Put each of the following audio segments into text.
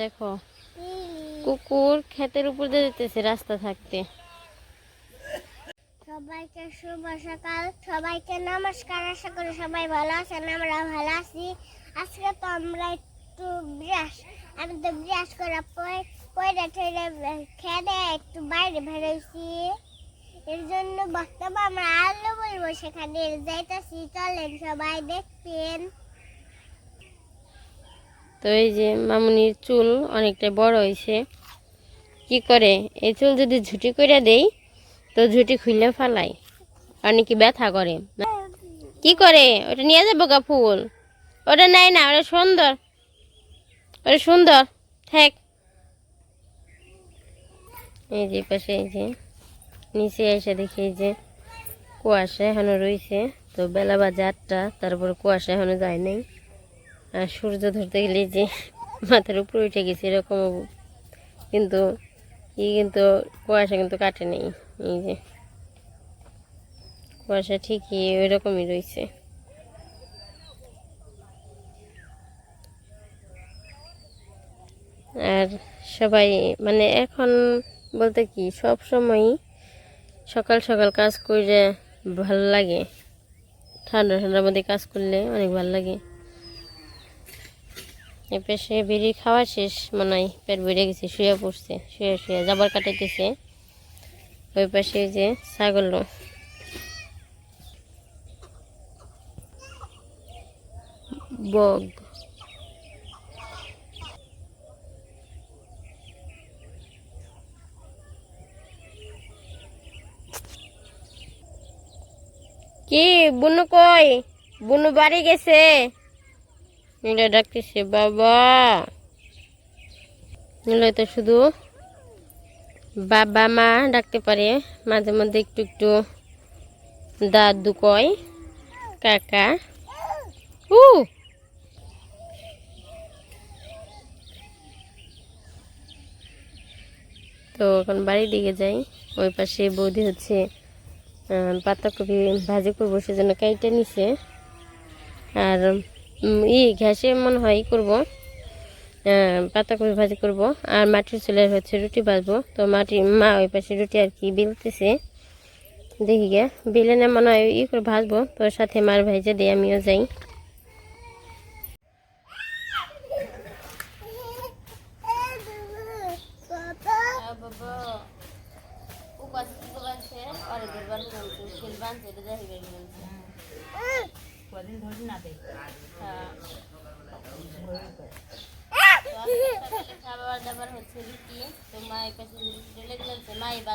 দেখো, কুকুর ক্ষেতের উপর দিয়ে যেতেছে রাস্তা থাকতে। সবাইকে শুভ সকাল, সবাইকে নমস্কার, আশা করি সবাই ভালো আছেন আমরা ভালো আছি। আজকে তো আমরা একটু ব্রাশ, আমি তো ব্রাশ করা পয়, পয়রা টয়রা খেয়ে একটু বাইরে বেরোইছি। এর জন্য বক্তব্য আমরা আলো বলব সেখানে, যাইতাছি, চলেন সবাই দেখবেন তো এই যে মামুনির চুল অনেকটা বড় হয়েছে। কি করে? এই চুল যদি ঝুটি করে দেই, তো ঝুটি খুললে ফালাই। অনেকে ব্যথা করে। কি করে? ওটা নিয়ে যাব গা ফুল। ওটা নেয় না, ওটা সুন্দর। ওটা সুন্দর। থাক। এই যে পাশে, এই যে নিচে এসে দেখি, এই যে কুয়াশা এখনও রয়েছে তো বেলা বাজে আটটা, তারপর কুয়াশা এখনও যায় নাই। আর সূর্য ধরতে গেলে যে মাথার উপরে উঠে গেছে এরকম কিন্তু ই কিন্তু কুয়াশা কিন্তু কাটে নেই, এই যে। কুয়াশা ঠিকই ওই রকমই রয়েছে। আর সবাই মানে এখন বলতে কি, সব সময়ই সকাল সকাল কাজ করে ভালো লাগে। ঠান্ডা ঠান্ডার মধ্যে কাজ করলে অনেক ভালো লাগে। এ পাশে বিড়ি খাওয়া শেষ, মনে হয় পেট বেড়ে গেছে, শুয়ে পড়ছে, শুয়ে শুয়ে জাবার কাটাইতেছে। ওই পাশে যে ছাগল। বগ কি, বুনু কই? বুনু বাড়ি গেছে। নীলা ডাকতেছে, বাবা। নীলা তো শুধু বাবা মা ডাকতে পারে, মাঝে মধ্যে একটু একটু দাদু কয়, কাকা। উ! তো এখন বাড়ির দিকে যাই, ওই পাশে বৌদি হচ্ছে পাতাকপি ভাজি করব, সেজন্য কাইটা নিছে। আর ই ঘ্যাসে মনে হয় করব। পাতাকপি ভাজি করব। আর মাটির চুলের হচ্ছে রুটি ভাজবো। তো মাটি, মা ওই পাশে রুটি আর কি বেলতেছে। দেখি গে, বেলে না মনে হয় ই করে ভাজবো। তো সাথে মার ভাইজে দিয়ে আমিও যাই।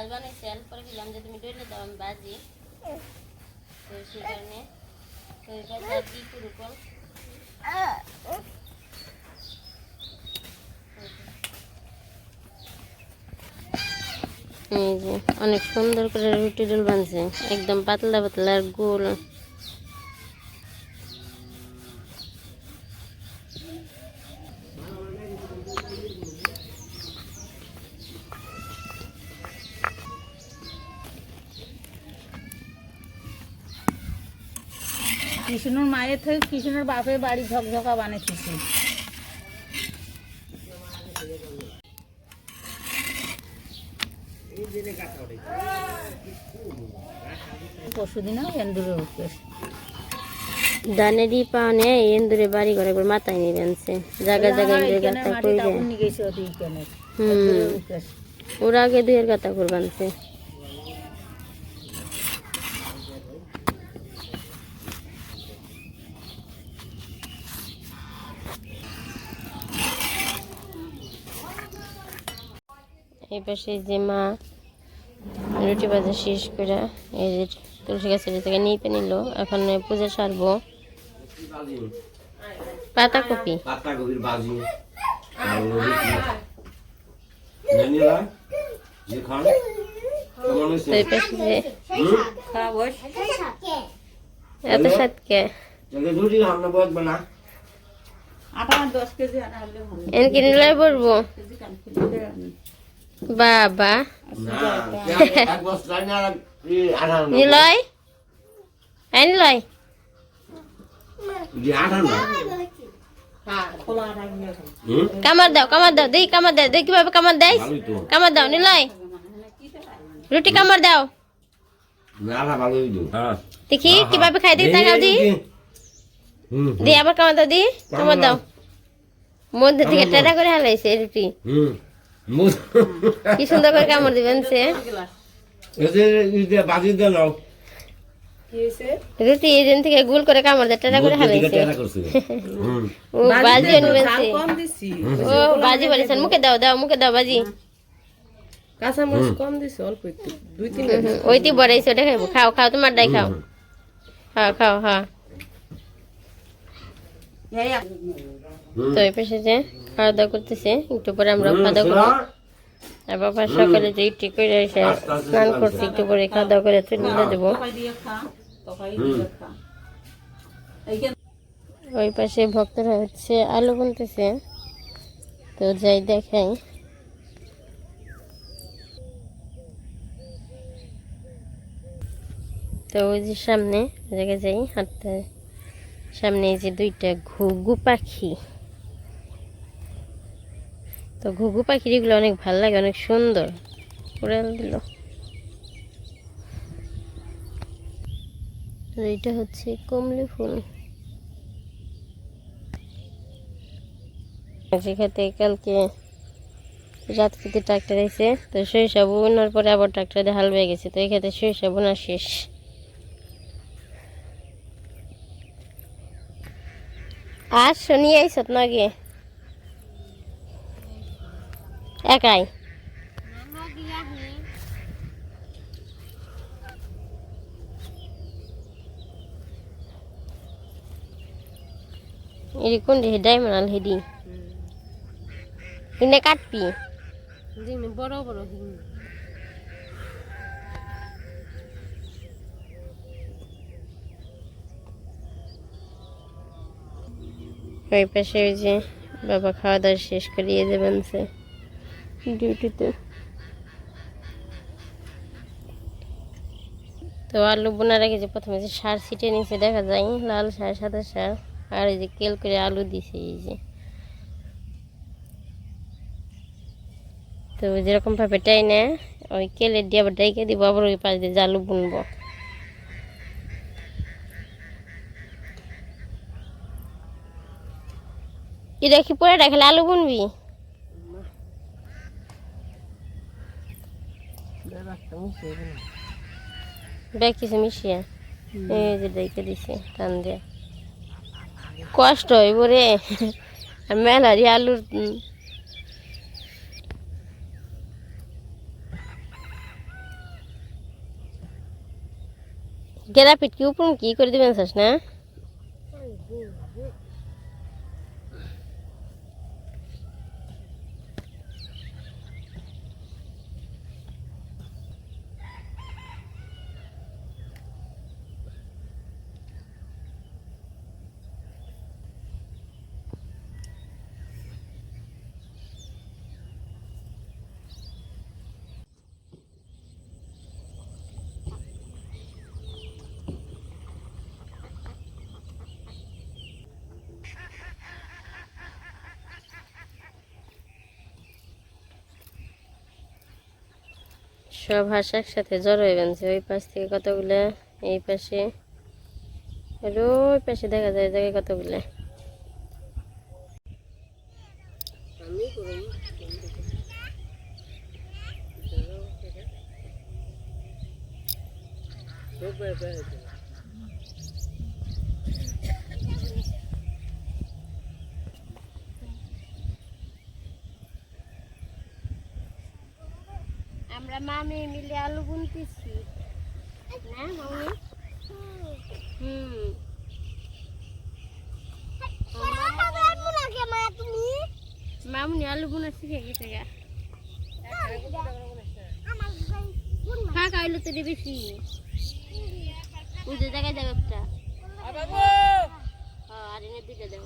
বানাইছে অল্প করে দিলাম যে তুমি বাজি কারণে অনেক সুন্দর করে রুটি ডোল বানছে। একদম পাতলা পাতলা আর গোল। কৃষ্ণর মায়ের থেকে কৃষ্ণর বাপের বাড়ি ঝকঝকা বানাইতেছি পরশুদিনও এন্দুরে উঠবে দানেরই পানে এন্দুরে বাড়ি ঘরে করে মাথায় নিয়ে আনছে জায়গায় এন্দুরে করে হুম। ওরা আগে দুইয়ের গাতা করে বানছে। এই পাশে যে মা রুটি বাজা শেষ করে এই যে তুলসী গাছের থেকে নিতে নিল। এখন পূজা সারবো। পাতাকপি। পাতাকপির বাজি। এত সাতকে তাহলে রুটি আমরা বসবে না। আটা দশ কেজি আনা হলে ভালো এন কিনলে পড়ব কেজি কালকে দিতে আনি। বাবা। নিলয় এই নিলয় কামার দাও কামার দাও দেখি কামার দাও দেখি কীভাবে কামার দেয়? কামার দাও নিলয় রুটি কামার দাও। হ্যাঁ। দেখি কীভাবে খাই দিই তাকাও দি হুম দি আবার কামার দাও দি কামার দাও। মধ্যে থেকে টেরা করে হালাইছে রুটি। কি সুন্দর করে কামড় দিবেন সে? বাজি দে নাও। রুটি এদিন থেকে গুল করে কামড় দিয়ে টেরা করে হুম। ও বাজি নিবেন সে। ও বাজি বলেছেন মুখে দাও দাও মুখে দাও বাজি। কাঁচামরিচ কম দিছে অল্প একটু দুই তিন ওইটি বড়াইছে ওটা খাইবো। খাও খাও তোমার ডাই খাও খাও খাও। হ্যাঁ। তো এই পাশে যে খাওয়া দাওয়া করতেছে একটু পরে আমরা খাওয়া দাওয়া করব। আর বাবা সকালে যে ইটি করে এসে স্নান করছি একটু পরে খাওয়া দাওয়া করে তুলে দেবো ওই পাশে ভক্তরা হচ্ছে আলু বুনতেছে তো যাই দেখাই। তো ওই যে সামনে জায়গায় যাই হাঁটতে। সামনে এই যে দুইটা ঘুঘু পাখি। তো ঘুঘু পাখির এগুলো অনেক ভালো লাগে, অনেক সুন্দর। উড়াল দিল। এইটা হচ্ছে কমলি ফুল। সেখানে কালকে রাত থেকে ট্রাক্টর এসে, তো সরিষা বোনার পরে আবার ট্রাক্টরে হাল বেয়ে গেছে, তো এখানে সরিষা বোনা শেষ। আর শনি আইসত একাই। এরি কোন রে ডায়মন্ড আল হেডি ইনে কাটপি বড় বড় হিং ওই পাশে ওই যে বাবা খাওয়া দাওয়া শেষ করিয়ে দেবেন সে। ডিউটিতে তো আলু বোনার আগে যে প্রথমে যে সার ছিটে নিচে দেখা যায় লাল সার, সাদা সার, আর এই যে কেল করে আলু দিছে, এই যে। তো যেরকম ভাবে টাই না ওই কেলের দিয়ে আবার ডাইকে দিব, আবার ওই পাশ দিয়ে আলু বুনবো। কি পরে রাখলে আলু বুনবি? ব্যাগ কিছু মিশিয়ে এই যে ডাইকে দিছে টান দিয়ে। কষ্ট হইব রে। মেলারি আলুর গেরা পিট কি উপর কি করে দিবেন চাস না? সব হাঁস একসাথে জড়ো হয়ে গেছে ওই পাশ থেকে কতগুলো, এই পাশে, আর ওই পাশে দেখা যায় জায়গায় কতগুলো। আমরা মামি মিলে আলু বুনতেছি না মামি? হুম। মামুনি আলু বোনা শিখে গেছে গা। খা খাইলো তো বেশি যে জায়গায় যাবে একটা। আর এনে দুইটা দাও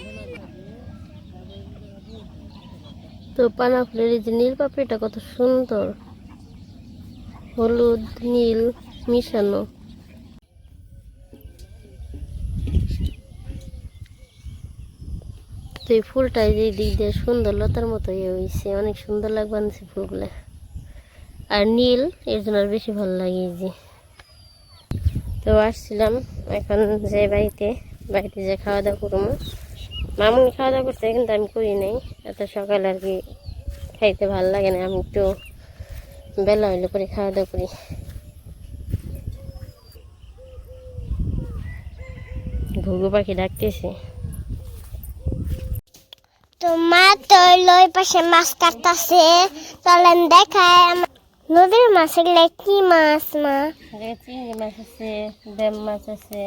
তো পানা ফুলের এই যে নীল পাপড়িটা কত সুন্দর। হলুদ, নীল, মিশানো। তো এই ফুলটা এই দিক দিয়ে সুন্দর লতার মতো ইয়ে হয়েছে। অনেক সুন্দর লাগবে আনছে ফুলগুলো। আর নীল, এর জন্য আর বেশি ভালো লাগে যে। তো আসছিলাম এখন যে বাড়িতে। বাড়িতে যে খাওয়া দাওয়া করব। মামুনি খাওয়া দাওয়া করতে কিন্তু আমি করি নাই। এত সকালে আর কি খাইতে ভালো লাগে না আমি একটু বেলা হইলে পরে খাওয়া দাওয়া করি। ঘুঘু পাখি ডাকতেছে। তো মা তো লই পাশে মাছ কাটতাছে চলেন দেখায় নদীর মাছ এগুলো কি মাছ মা? চিংড়ি মাছ আছে ব্যাম মাছ আছে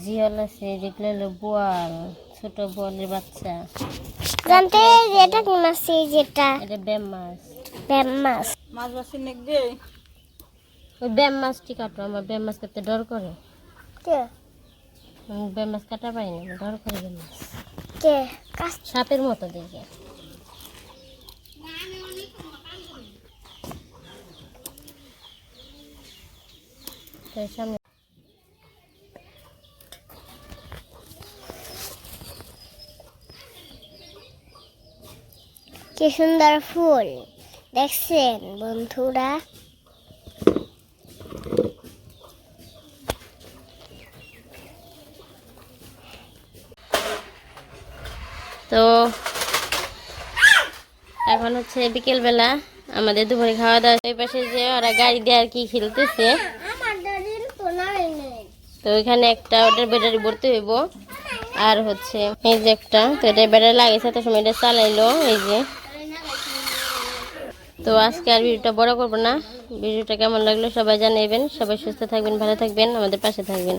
জিয়ল আছে যেগুলো হলো বোয়াল। ছোট বোয়ালের বাচ্চা। জানতে যে এটা কি মাছ এই যেটা? এটা ব্যাম মাছ। ব্যাম মাছ। মাছ বাসি নেকবে ওই ব্যাম মাছটি কাটো আমার ব্যাম মাছ কাটতে ডর করে। কে? ব্যাম মাছ কাটা পাই না ডর করে ব্যাম মাছ। কে? কাছ সাপের মতো দেখে। তো সামনে কি সুন্দর ফুল। দেখছেন বন্ধুরা? তো এখন হচ্ছে বিকেলবেলা আমাদের দুপুরে খাওয়া দাওয়া ওই পাশে যে ওরা গাড়ি দিয়ে আর কি খেলতেছে। তো ওইখানে একটা ওটার ব্যাটারি ভর্তি হইব। আর হচ্ছে এই যে একটা তো এটা ব্যাটারি লাগিয়েছে তো সময় এটা চালাইলো এই যে। তো আজকে আর ভিডিওটা বড় করব না। ভিডিওটা কেমন লাগল সবাই জানাবেন সবাই সুস্থ থাকবেন, ভালো থাকবেন, আমাদের পাশে থাকবেন।